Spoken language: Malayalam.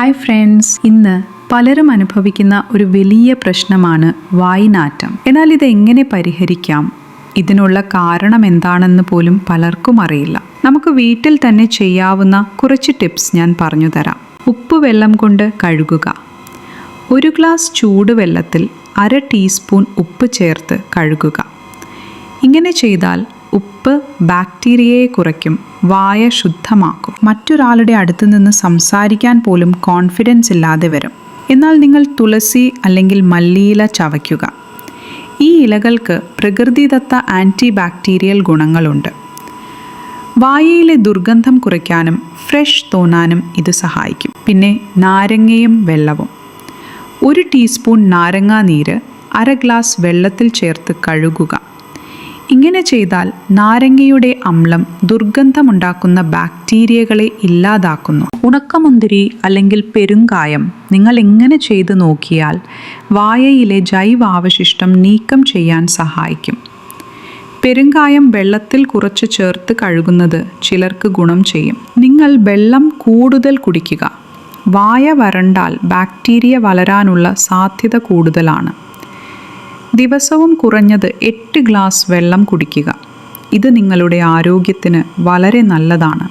Hi friends. ഇന്ന് പലരും അനുഭവിക്കുന്ന ഒരു വലിയ പ്രശ്നമാണ് വായിനാറ്റം. എന്നാൽ ഇത് എങ്ങനെ പരിഹരിക്കാം? ഇതിനുള്ള കാരണം എന്താണെന്ന് പോലും പലർക്കും അറിയില്ല. നമുക്ക് വീട്ടിൽ തന്നെ ചെയ്യാവുന്ന കുറച്ച് ടിപ്സ് ഞാൻ പറഞ്ഞു തരാം. ഉപ്പ് വെള്ളം കൊണ്ട് കഴുകുക. ഒരു ഗ്ലാസ് ചൂടുവെള്ളത്തിൽ അര ടീസ്പൂൺ ഉപ്പ് ചേർത്ത് കഴുകുക. ഇങ്ങനെ ചെയ്താൽ ഉപ്പ് ബാക്ടീരിയയെ കുറയ്ക്കും വായ ശുദ്ധമാക്കും. മറ്റൊരാളുടെ അടുത്ത് നിന്ന് സംസാരിക്കാൻ പോലും കോൺഫിഡൻസ് ഇല്ലാതെ വരും. എന്നാൽ നിങ്ങൾ തുളസി അല്ലെങ്കിൽ മല്ലിയില ചവയ്ക്കുക. ഈ ഇലകൾക്ക് പ്രകൃതിദത്ത ആന്റി ബാക്ടീരിയൽ ഗുണങ്ങളുണ്ട്. വായയിലെ ദുർഗന്ധം കുറയ്ക്കാനും ഫ്രഷ് തോന്നാനും ഇത് സഹായിക്കും. പിന്നെ നാരങ്ങയും വെള്ളവും. ഒരു ടീസ്പൂൺ നാരങ്ങാ നീര് അര ഗ്ലാസ് വെള്ളത്തിൽ ചേർത്ത് കഴുകുക. ഇങ്ങനെ ചെയ്താൽ നാരങ്ങയുടെ അമ്ലം ദുർഗന്ധമുണ്ടാക്കുന്ന ബാക്ടീരിയകളെ ഇല്ലാതാക്കുന്നു. ഉണക്കമുന്തിരി അല്ലെങ്കിൽ പെരുങ്കായം നിങ്ങൾ എങ്ങനെ ചെയ്തു നോക്കിയാൽ വായയിലെ ജൈവാവശിഷ്ടം നീക്കം ചെയ്യാൻ സഹായിക്കും. പെരുങ്കായം വെള്ളത്തിൽ കുറച്ച് ചേർത്ത് കഴുകുന്നത് ചിലർക്ക് ഗുണം ചെയ്യും. നിങ്ങൾ വെള്ളം കൂടുതൽ കുടിക്കുക. വായ വരണ്ടാൽ ബാക്ടീരിയ വളരാനുള്ള സാധ്യത കൂടുതലാണ്. ദിവസവും കുറഞ്ഞത് എട്ട് ഗ്ലാസ് വെള്ളം കുടിക്കുക. ഇത് നിങ്ങളുടെ ആരോഗ്യത്തിന് വളരെ നല്ലതാണ്.